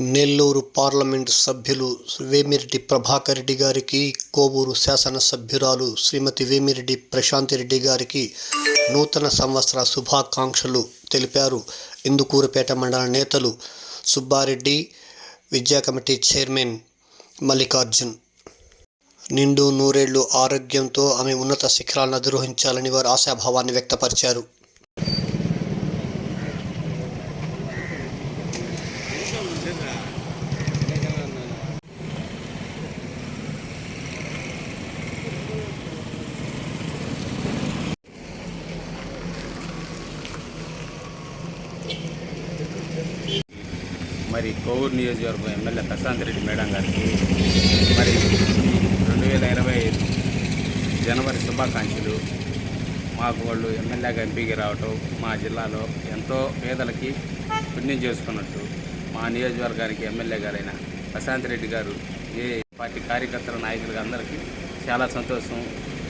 Nellore parliament సభ్యులు వేమిరెడ్డి ప్రభాకర్ రెడ్డి గారికి కోవూరు శాసనసభ్యురాలు శ్రీమతి వేమిరెడ్డి ప్రశాంతిరెడ్డి గారికి నూతన సంవత్సర శుభాకాంక్షలు తెలిపారు. ఇందుకూరుపేట మండల నేతలు సుబ్బారెడ్డి విద్యా కమిటీ చైర్మన్ మల్లికార్జున్. నిండు నూరేళ్ళు ఆరోగ్యంతో ఆమె ఉన్నత శిఖరాలను అధిరోహించాలని వారు ఆశాభావాన్ని వ్యక్తపరిచారు. మరి కోవూరు నియోజకవర్గం ఎమ్మెల్యే ప్రశాంత్ రెడ్డి మేడం గారికి మరి రెండు వేల ఇరవై జనవరి శుభాకాంక్షలు. మాకు వాళ్ళు ఎమ్మెల్యేగా ఎంపీకి రావటం మా జిల్లాలో ఎంతో పేదలకి పుణ్యం చేసుకున్నట్టు మా నియోజకవర్గానికి ఎమ్మెల్యే గారైన ప్రశాంత్ రెడ్డి గారు ఏ పార్టీ కార్యకర్తల నాయకులు అందరికీ చాలా సంతోషం.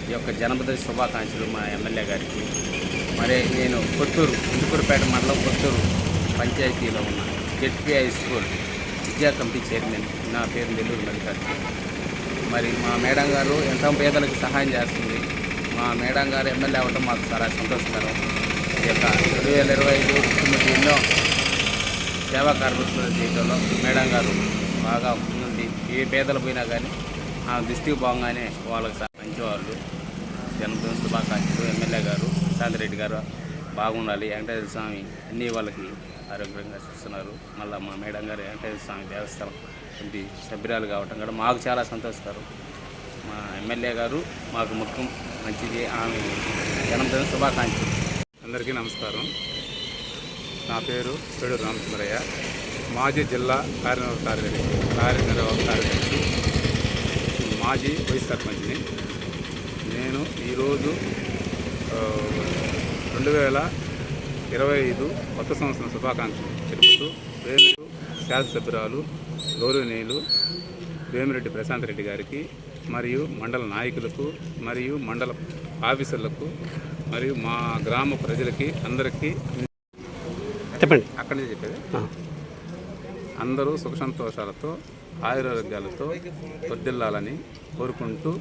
ఈ యొక్క జన్మదిన శుభాకాంక్షలు మా ఎమ్మెల్యే గారికి. మరి నేను కొత్తూరు ఇందుకూరుపేట మండలం కొత్తూరు పంచాయతీలో ఉన్న జెడ్పి హై స్కూల్ విద్యా కమిటీ చైర్మన్ నా పేరు నెల్లూరు మల్లికార్జున. మరి మా మేడం గారు ఎంతో పేదలకు సహాయం చేస్తుంది. మా మేడం గారు ఎమ్మెల్యే అవ్వడం మాకు చాలా సంతోషకరం. ఈ యొక్క రెండు వేల ఇరవై ఐదు ఎన్నో సేవా కార్యక్రమాలు చేయడంలో మేడం గారు బాగా ముందుండి ఏ పేదలు పోయినా కానీ ఆ దృష్టికి బాగానే వాళ్ళకి మంచివాళ్ళు జన్మదిన శుభాకాంక్షలు. ఎమ్మెల్యే గారు శాంతిరెడ్డి గారు బాగుండాలి. వెంకటేశ్వర స్వామి అన్ని వాళ్ళకి ఆరోగ్యంగా చూస్తున్నారు. మళ్ళీ మా మేడం గారు వెంకటేశ్వర స్వామి దేవస్థానం వంటి సభ్యురాలు కావటం కూడా మాకు చాలా సంతోషకరం. మా ఎమ్మెల్యే గారు మాకు ముఖ్యం మంచిది. ఆమె జన్మదిన శుభాకాంక్షలు. అందరికీ నమస్కారం. నా పేరు పేడు రామచంద్రయ్య. మాజీ జిల్లా కార్యనిర్వాహక కార్యదర్శి కార్యనిర్వాహక కార్యదర్శి మాజీ వైస్ సర్పంచ్ని. నేను ఈరోజు రెండు వేల ఇరవై ఐదు కొత్త సంవత్సరం శుభాకాంక్షలు తెలుపుతూ వేమిరెడ్డి శాసనసభ్యురాలు గౌరవనీయులు వేమిరెడ్డి ప్రశాంత్ రెడ్డి గారికి మరియు మండల నాయకులకు మరియు మండల ఆఫీసర్లకు మరియు మా గ్రామ ప్రజలకి అందరికీ చెప్పండి. అక్కడి నుంచి చెప్పేది. అందరూ సుఖ సంతోషాలతో ఆయురారోగ్యాలతో వర్దిల్లాలని కోరుకుంటూ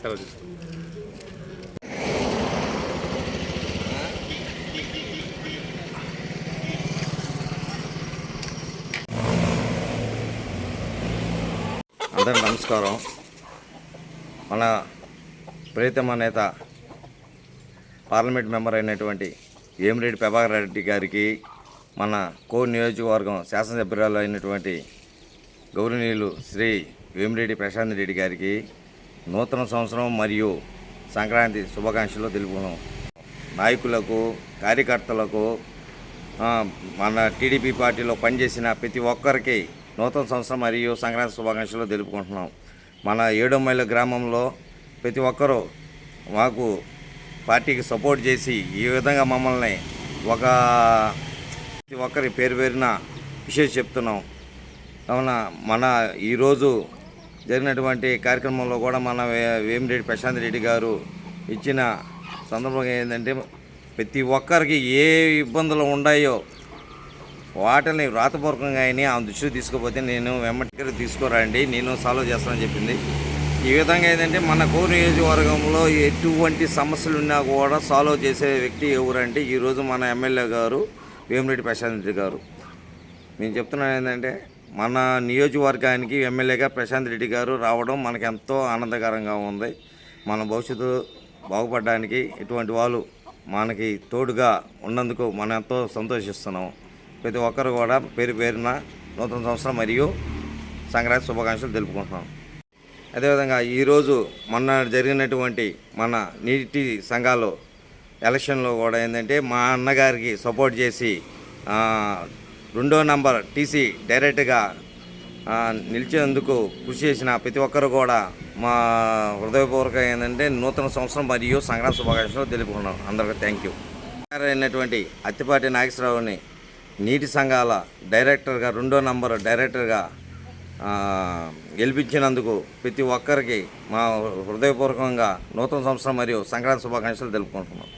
సెలవు తీసుకుంటాం అందరికి నమస్కారం. మన ప్రియతమ నేత పార్లమెంట్ మెంబర్ అయినటువంటి వేమిరెడ్డి ప్రభాకర్ రెడ్డి గారికి మన కో నియోజకవర్గం శాసనసభ్యురాలు అయినటువంటి గౌరవనీయులు శ్రీ వేమిరెడ్డి ప్రశాంత్ రెడ్డి గారికి నూతన సంవత్సరం మరియు సంక్రాంతి శుభాకాంక్షలు తెలుపుకున్నాం నాయకులకు కార్యకర్తలకు మన టీడీపీ పార్టీలో పనిచేసిన ప్రతి ఒక్కరికి నూతన సంవత్సరం మరియు సంక్రాంతి శుభాకాంక్షలు తెలుపుకుంటున్నాం. మన ఏడో మైల గ్రామంలో ప్రతి ఒక్కరూ మాకు పార్టీకి సపోర్ట్ చేసి ఈ విధంగా మమ్మల్ని ఒక ఒక్కరి పేరు పేరున విషయం చెప్తున్నాం. కావున మన ఈరోజు జరిగినటువంటి కార్యక్రమంలో కూడా మన వేమిరెడ్డి ప్రశాంత్ రెడ్డి గారు ఇచ్చిన సందర్భంగా ఏంటంటే ప్రతి ఒక్కరికి ఏ ఇబ్బందులు ఉన్నాయో వాటిని వ్రాతపూర్వకంగా అయినా ఆ దృష్టికి తీసుకుపోతే నేను వెంబటి తీసుకురండి నేను సాల్వ్ చేస్తానని చెప్పింది. ఈ విధంగా ఏంటంటే మన కోరు నియోజకవర్గంలో ఎటువంటి సమస్యలు ఉన్నా కూడా సాల్వ్ చేసే వ్యక్తి ఎవరంటే ఈరోజు మన ఎమ్మెల్యే గారు వేమిరెడ్డి ప్రశాంత్ రెడ్డి గారు. నేను చెప్తున్నాను ఏంటంటే మన నియోజకవర్గానికి ఎమ్మెల్యేగా ప్రశాంత్ రెడ్డి గారు రావడం మనకు ఎంతో ఆనందకరంగా ఉంది. మన భవిష్యత్తు బాగుపడడానికి ఇటువంటి వాళ్ళు మనకి తోడుగా ఉన్నందుకు మనం ఎంతో సంతోషిస్తున్నాం. ప్రతి ఒక్కరు కూడా పేరు పేరున నూతన సంవత్సరం మరియు సంక్రాంతి శుభాకాంక్షలు తెలుపుకుంటున్నాం. అదేవిధంగా ఈరోజు మొన్న జరిగినటువంటి మన నీటి సంఘాలు ఎలక్షన్లో కూడా ఏంటంటే మా అన్నగారికి సపోర్ట్ చేసి రెండో నంబర్ టీసీ డైరెక్ట్గా నిలిచేందుకు కృషి చేసిన ప్రతి ఒక్కరు కూడా మా హృదయపూర్వక ఏంటంటే నూతన సంవత్సరం మరియు సంక్రాంతి శుభాకాంక్షలు తెలుపుకున్నాం అందరికీ థ్యాంక్ యూ అయినటువంటి అత్తిపాటి నాగేశ్వరరావుని నీటి సంఘాల డైరెక్టర్గా రెండో నంబర్ డైరెక్టర్గా గెలిపించినందుకు ప్రతి ఒక్కరికి మా హృదయపూర్వకంగా నూతన సంవత్సరం మరియు సంక్రాంతి శుభాకాంక్షలు తెలుపుకుంటున్నాం.